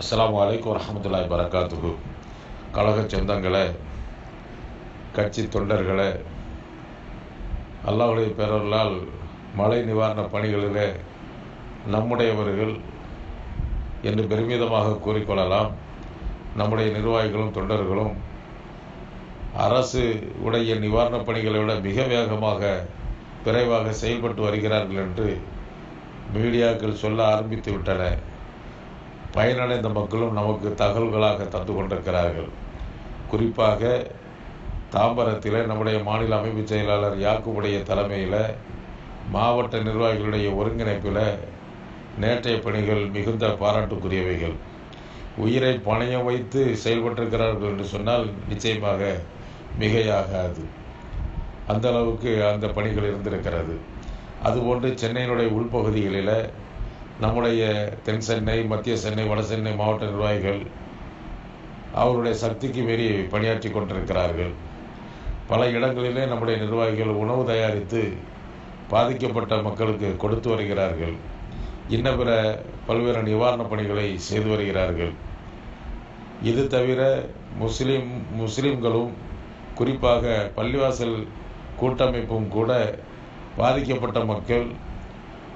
அஸ்லாம் வலைக்கம் வரமத்துல்லாய் வரகாத்துஹு கழக சொந்தங்களை கட்சி தொண்டர்களை அல்லாவுடைய பேரர்களால் மழை நிவாரண பணிகளிலே நம்முடையவர்கள் என்று பெருமிதமாக கூறிக்கொள்ளலாம். நம்முடைய நிர்வாகிகளும் தொண்டர்களும் அரசு உடைய நிவாரணப் பணிகளை விட மிக வேகமாக விரைவாக செயல்பட்டு வருகிறார்கள் என்று மீடியாக்கள் சொல்ல ஆரம்பித்து விட்டன. பயனடைந்த மக்களும் நமக்கு தகவல்களாக தந்து கொண்டிருக்கிறார்கள். குறிப்பாக தாம்பரத்தில் நம்முடைய மாநில அமைப்பு செயலாளர் யாக்குபுடைய தலைமையில் மாவட்ட நிர்வாகிகளுடைய ஒருங்கிணைப்பில் நேற்றைய பணிகள் மிகுந்த பாராட்டுக்குரியவைகள். உயிரை பணையம் வைத்து செயல்பட்டிருக்கிறார்கள் என்று சொன்னால் நிச்சயமாக மிகையாகாது. அந்த அளவுக்கு அந்த பணிகள் இருந்திருக்கிறது. அதுபோன்று சென்னையினுடைய உள்பகுதிகளில் நம்முடைய தென் சென்னை மத்திய சென்னை வட சென்னை மாவட்ட நிர்வாகிகள் அவருடைய சக்திக்கு மீறி பணியாற்றி கொண்டிருக்கிறார்கள். பல இடங்களிலே நம்முடைய நிர்வாகிகள் உணவு தயாரித்து பாதிக்கப்பட்ட மக்களுக்கு கொடுத்து வருகிறார்கள். இன்ன பிற பல்வேறு நிவாரணப் பணிகளை செய்து வருகிறார்கள். இது தவிர முஸ்லீம் முஸ்லீம்களும் குறிப்பாக பள்ளிவாசல் கூட்டமைப்பும் கூட பாதிக்கப்பட்ட மக்கள்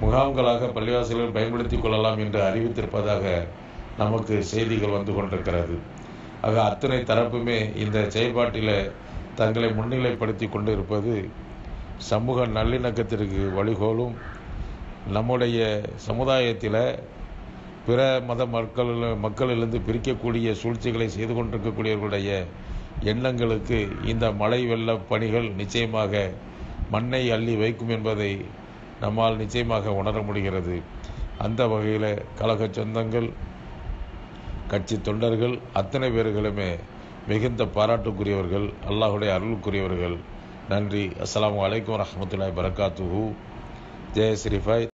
முகாம்களாக பள்ளிவாசல்கள் பயன்படுத்திக் கொள்ளலாம் என்று அறிவித்திருப்பதாக நமக்கு செய்திகள் வந்து கொண்டிருக்கிறது. ஆக அத்தனை தரப்புமே இந்த செயல்பாட்டில் தங்களை முன்னிலைப்படுத்தி கொண்டு இருப்பது சமூக நல்லிணக்கத்திற்கு வழிகோலும். நம்முடைய சமுதாயத்தில் பிற மத மக்கள் மக்களிலிருந்து பிரிக்கக்கூடிய சூழ்ச்சிகளை செய்து கொண்டிருக்கக்கூடியவர்களுடைய எண்ணங்களுக்கு இந்த மழை வெள்ள பணிகள் நிச்சயமாக மண்ணை அள்ளி வைக்கும் என்பதை நம்மால் நிச்சயமாக உணர முடிகிறது. அந்த வகையில் கழக சொந்தங்கள் கட்சி தொண்டர்கள் அத்தனை பேர்களுமே மிகுந்த பாராட்டுக்குரியவர்கள் அல்லாஹுடைய அருளுக்குரியவர்கள். நன்றி. அஸ்லாம் வலைக்கம் வரமத்துல்லாய் வரகாத்துஹூ ஜெய ஸ்ரீஃபாய்